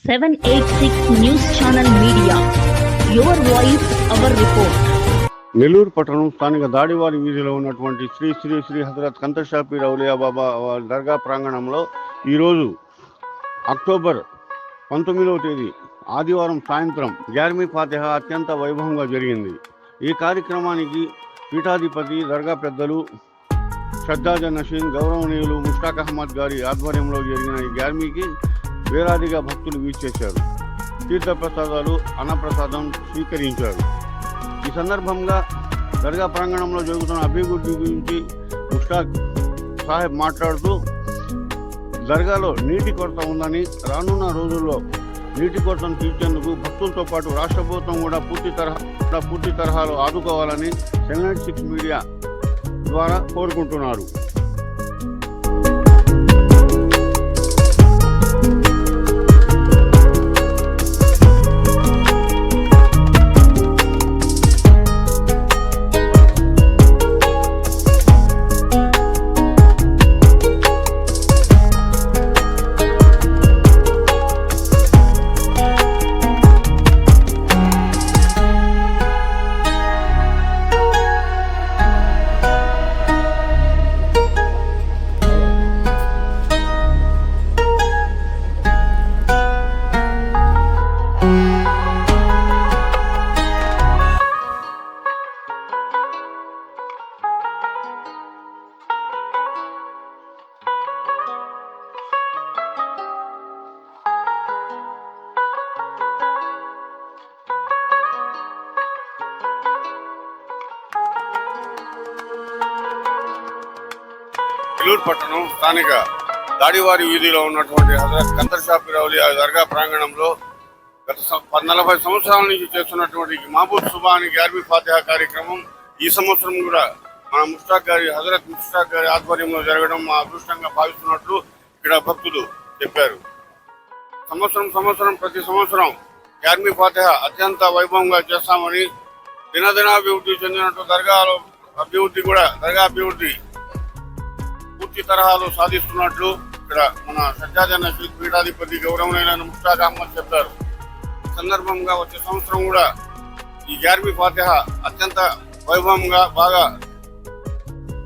786 News Channel Media. Your voice, Nellore పట్టణం స్థానిక దాడివారి వీధిలో ఉన్నటువంటి శ్రీ శ్రీ శ్రీ హజరత్ కంతషాపీర్ ఔలియా బాబా దర్గా ప్రాంగణంలో ఈరోజు అక్టోబర్ పంతొమ్మిదవ తేదీ ఆదివారం సాయంత్రం గ్యార్మీ ఫాతిహ అత్యంత వైభవంగా జరిగింది ఈ కార్యక్రమానికి పీఠాధిపతి దర్గా పెద్దలు షద్దాజ నషీన్ గౌరవనీయులు ముష్తాక్ అహ్మద్ గారి ఆధ్వర్యంలో జరిగిన ఈ గ్యార్మీకి వేలాదిగా భక్తులు వీచేశారు తీర్థప్రసాదాలు అన్నప్రసాదం స్వీకరించారు. ఈ సందర్భంగా దర్గా ప్రాంగణంలో జరుగుతున్న అభివృద్ధి గురించి ముష్టాక్ సాహెబ్ మాట్లాడుతూ దర్గాలో నీటి కొరత ఉందని రానున్న రోజుల్లో నీటి కొరతను తీర్చేందుకు భక్తులతో పాటు రాష్ట్ర ప్రభుత్వం కూడా పూర్తి తరహా పూర్తి తరహాలో ఆదుకోవాలని సెవెన్ సిక్స్ మీడియా ద్వారా కోరుకుంటున్నారు. నెల్లూరు పట్టణం స్థానిక దాడివారి వీధిలో ఉన్నటువంటి హజరత్ కందర్ రౌలి రౌలియా దర్గా ప్రాంగణంలో గత నలభై సంవత్సరాల నుంచి చేస్తున్నటువంటి మహబూబ్ సుబాని గ్యార్బీ ఫాతిహా కార్యక్రమం ఈ సంవత్సరం కూడా మన ముష్టాక్ గారి హజరత్ ముష్టాక్ గారి ఆధ్వర్యంలో జరగడం మా అదృష్టంగా భావిస్తున్నట్లు ఇక్కడ భక్తులు చెప్పారు. సంవత్సరం సంవత్సరం ప్రతి సంవత్సరం గ్యార్మీ ఫాతిహ అత్యంత వైభవంగా చేస్తామని దినదినాభివృద్ధి చెందినట్టు దర్గాలో అభివృద్ధి కూడా దర్గా అభివృద్ధి పూర్తి తరహాలో సాధిస్తున్నట్లు ఇక్కడ మన సజ్జాజన శ్రీ పీఠాధిపతి గౌరవనైన ముష్తాక్ అహ్మద్ చెప్పారు సందర్భంగా వచ్చే సంవత్సరం కూడా ఈ గ్యార్మీ ఫాతిహ అత్యంత వైభవంగా బాగా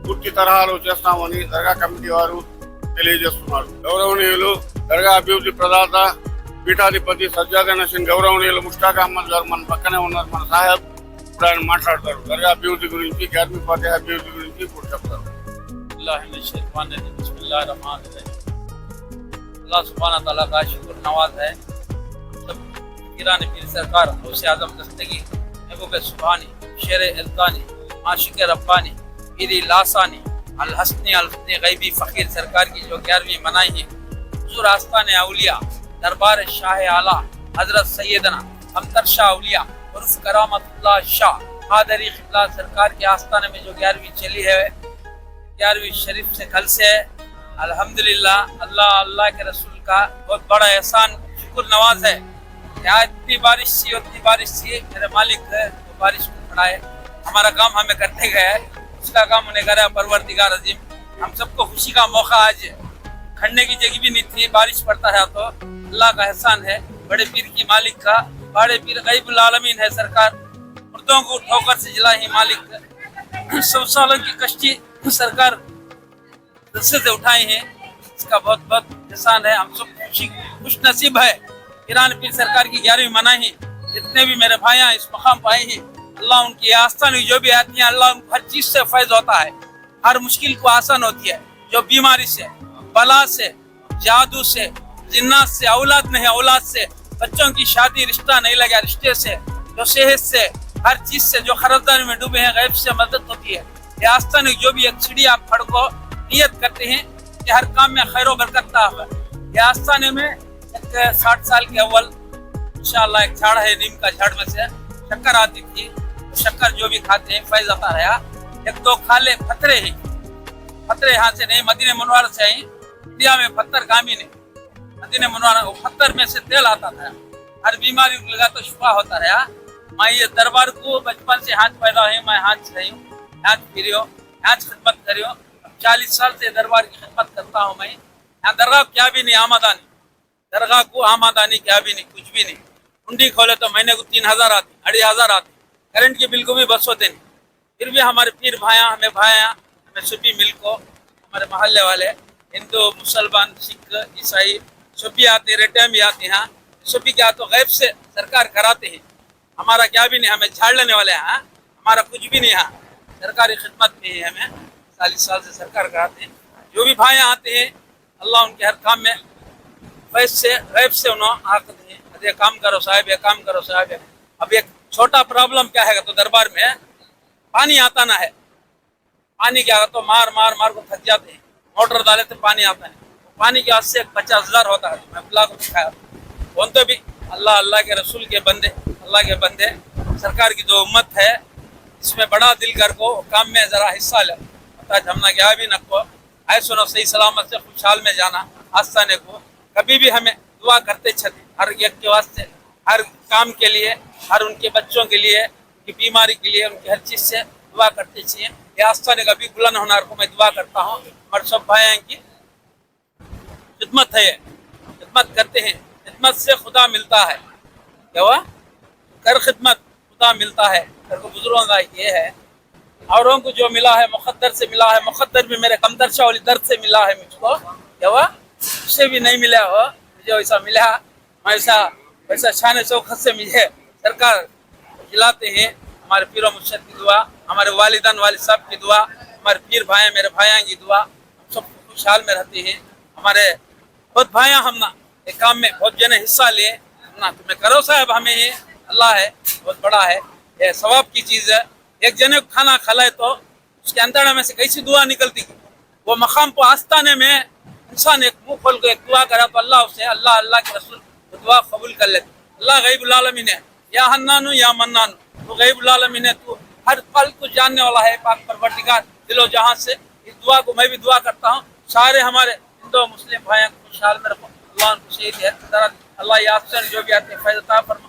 పూర్తి తరహాలో చేస్తామని దర్గా కమిటీ వారు తెలియజేస్తున్నారు. గౌరవనీయులు దర్గా అభివృద్ధి ప్రదాత పీఠాధిపతి సజ్జాదన సింగ్ గౌరవనీయులు ముష్తాక్ అహ్మద్ గారు మన పక్కనే ఉన్నారు మన సాహెబ్. ఇప్పుడు ఆయన మాట్లాడతారు. దర్గా అభివృద్ధి గురించి గ్యార్మీ ఫాతిహ అభివృద్ధి గురించి ఇప్పుడు చెప్తారు. अल्लाह सुबहाना ताला का शुक्र नवाज़ है। ईरान पीर सरकार गौसे आज़म दस्तगी महबूब सुबहानी, शेर अल्तानी आशिक रब्बानी पीरी लासानी अल हसनी गैबी फ़कीर सरकार की जो ग्यारहवीं मनाई है। हुजूर आस्तान अलिया दरबार शाह आला, हज़रत सैदना हमतर शाह अलिया उर्फ़ करामतुल्लाह शाह। कादरी खिबला सरकार के आस्थाने में जो ग्यारहवीं चली है ग्यारहवीं शरीफ से कल से है। अल्हम्दुलिल्लाह, अल्लाह अल्लाह के रसूल का बहुत बड़ा एहसान, शुक्र नवाज़ है आज इतनी बारिश थी उतनी बारिश थी, मेरे मालिक है, वो बारिश को खड़ाए हमारा काम हमें करते गए है। उसका काम उन्हें करा, परवरदिगार अजीम। हम सबको खुशी का मौका आज खड़ने की जगह भी नहीं थी, बारिश पड़ता है तो। अल्लाह का एहसान है। बड़े पीर की मालिक का, बड़े पीर गईबुल आलमीन है सरकार। मुर्दों को ठोकर से जिला ही मालिक। सौ सालों की कश्ती सरकार से उठाए हैं। इसका बहुत बहुत एहसान है। हम सब खुशी खुश नसीब है। ईरान पीर सरकार की ग्यारहवीं मनाही जितने भी मेरे भाई इस मकाम पर आए हैं, अल्लाह उनकी आस्थान जो भी आती है, अल्लाह हर चीज़ से फैज होता है। हर मुश्किल को आसान होती है। जो बीमारी से, बला से, जादू से, जिन्नात से, औलाद नहीं, औलाद से, बच्चों की शादी, रिश्ता नहीं लगा, रिश्ते से, जो सेहत से, हर चीज़ से, जो खरबदारी में डूबे हैं, गैब से मदद होती है। आस्थान जो भी चिड़ी आप खड़ को नियत करते हैं, कि हर काम में खैर बरकत है। ये आस्थाने में एक साठ साल के अव्वल इंशाल्लाह एक झाड़ है, नीम का झाड़ में से शक्कर आती थी। शक्कर जो भी खाते हैं, फैज आता रहा। एक दो खाले फतरे ही। फतरे यहाँ से नहीं, मदीने मनवार से आई इंडिया में पत्थर कामी नहीं। मदीने मनवार पत्थर में से तेल आता था। हर बीमारी लगा तो शुफा होता रहा। मैं ये दरबार को बचपन से हाथ पैदा हुई मैं हाथ से रही हूँ। हाथ फिर हाथ खिदमत करियो। चालीस साल से दरबार की खिदमत करता हूँ मैं। यहाँ दरगाह क्या भी नहीं, आमदानी। दरगाह को आमदनी क्या भी नहीं, कुछ भी नहीं। हुंडी खोले तो महीने को तीन हज़ार आती, अढ़ी हज़ार आती। करंट के बिल को भी बस होते नहीं। फिर भी हमारे पीर भाया हमें भाया हमें सुबी मिल को हमारे मोहल्ले वाले, हिंदू, मुसलमान, सिख, ईसाई सभी आते हैं रेटे भी आते हैं। सभी क्या तो गैब से सरकार कराते हैं। हमारा क्या भी नहीं, हमें झाड़ लेने वाले हैं हाँ? हमारा कुछ भी नहीं, है। सरकारी खिदमत में है, हमें चालीस साल से सरकार कराते हैं। जो भी भाई आते हैं, अल्लाह उनके हर काम में वैसे से गैब से उन्होंने आकत है अरे काम करो साहब, ये काम करो साहब। अब एक छोटा प्रॉब्लम क्या है तो दरबार में पानी आता ना है। पानी क्या तो मार मार मार को थक जाते हैं। मोटर डाले तो पानी आता है। पानी के वास्ते पचास हज़ार होता है। मैं अल्लाह को दिखाया। बोल तो भी अल्लाह अल्लाह के रसूल के बंदे, अल्लाह के बंदे, सरकार की जो उम्मत है इसमें बड़ा दिल कर को काम में जरा हिस्सा ले। हमना गया भी नको आए सुनो, सही सलामत से खुशहाल में जाना आस्थाने को। कभी भी हमें दुआ करते छते, हर एक के वास्ते, हर काम के लिए, हर उनके बच्चों के लिए, उनकी बीमारी के लिए, उनकी हर चीज़ से दुआ करते चाहिए। ये आस्थाने कभी बुलंद होनार को मैं दुआ करता हूँ। और सब भाई की खिदमत है ये। खिदमत करते हैं। खिदमत से खुदा मिलता है। क्या हुआ? कर खिदमत, खुदा मिलता है। को बुज़ुर्गों का ये है। औरों को जो मिला है मुकद्दर से मिला है मुकद्दर भी मेरे कमदरशा वाली दर्द से मिला है मुझको। क्या हुआ? उससे भी नहीं मिला हो मुझे वैसा मिला। वैसा वैसा शान चौखत से मुझे सरकार खिलाते हैं। हमारे पीर मुर्शद की दुआ, हमारे वालिदान वालिद साहब की दुआ, हमारे पीर भाई, मेरे भाइयों की दुआ। हम सब खुशहाल में रहते हैं। हमारे बहुत भाइयाँ हम ना, एक काम में बहुत जने हिस्सा लिए ना, तुम्हें करो साहब हमें। ये अल्लाह है, बहुत बड़ा है। ये सवाब की चीज़ है। एक जने को खाना खिलाए तो उसके अंतड़ा में से कैसी दुआ निकलती? वो मकाम पर आस्ताने में इंसान एक मुँह खोल के एक दुआ करा तो अल्लाह उसे, अल्लाह अल्लाह के रसूल दुआ कबूल कर लेते। अल्लाह गईबुल आलमीन है। या हन्नानु, या मन्नानु। तो गईबुल आलमीन है, तू हर पल को जानने वाला है, पाक परवरदिगार। दिलो जहाँ से इस दुआ को मैं भी दुआ करता हूँ। सारे हमारे हिंदू, मुस्लिम भाइयों को खुशहाल में रखो अल्लाह उनको शहीद है। अल्लाह ये आसान जो भी आते हैं फैजता फरमा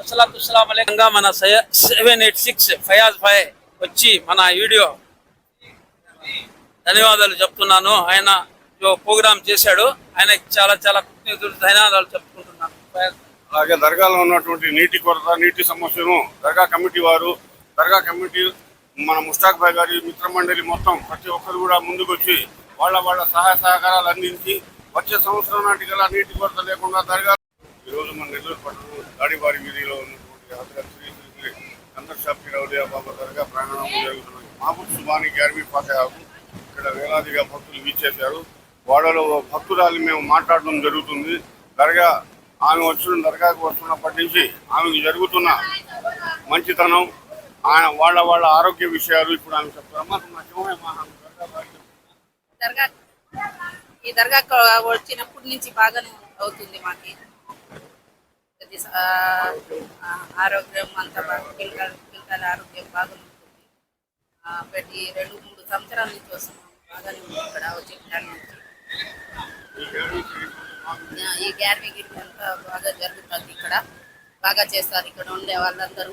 అస్సలాం అస్సలాం అలైకంగా మన సెవెన్ ఎయిట్ సిక్స్ ఫయాజ్ ఫై వచ్చి మన వీడియో ధన్యవాదాలు చెప్తున్నాను. ఆయన ప్రోగ్రామ్ చేశాడు ఆయన చాలా చాలా కృతజ్ఞతలు ధన్యవాదాలు చెప్పుకుంటున్నాను. అలాగే దర్గాలో ఉన్నటువంటి నీటి కొరత నీటి సమస్యను దర్గా కమిటీ వారు దర్గా కమిటీ మన ముష్టాక్ భాయ్ గారి మిత్రమండలి మొత్తం ప్రతి ఒక్కరు కూడా ముందుకు వచ్చి వాళ్ళ వాళ్ళ సహాయ సహకారాలు అందించి వచ్చే సంవత్సరం నాటికల్లా నీటి కొరత లేకుండా జరగాలి. ఈరోజు మన నెల్లూరు పట్టణం దాడివారి వీధిలో ఉన్నటువంటి హజరత్ శ్రీ శ్రీ శ్రీ షాఫీ రౌలియా బాబా దర్గా ప్రాంగణంలో జరుగుతున్నది. మహబూబ్ సుబాని గ్యార్మీ ఫాతిహాకు ఇక్కడ వేలాదిగా భక్తులు వీచేశారు వాడలో భక్తురాలు మేము మాట్లాడడం జరుగుతుంది. దర్గా ఆమె వచ్చిన దర్గాకు వస్తున్నప్పటి నుంచి ఆమెకు జరుగుతున్న మంచితనం ఆయన వాళ్ళ వాళ్ళ ఆరోగ్య విషయాలు ఇప్పుడు ఆమె చెప్తారమ్మా దర్గా ఈ దర్గా వచ్చినప్పటి నుంచి బాగానే అవుతుంది మాకి. ఆ, ఆరోగ్యం అంతా బాగా పిల్లల పిల్లల ఆరోగ్యం బాగుంటుంది ఆ, ప్రతి రెండు మూడు సంవత్సరాల నుంచి వస్తున్నాం. బాగానే ఉంది ఇక్కడ వచ్చే నుంచి ఈ గ్యార్మీ గిరి అంతా బాగా జరుగుతుంది ఇక్కడ. బాగా చేస్తారు ఇక్కడ ఉండే వాళ్ళందరూ.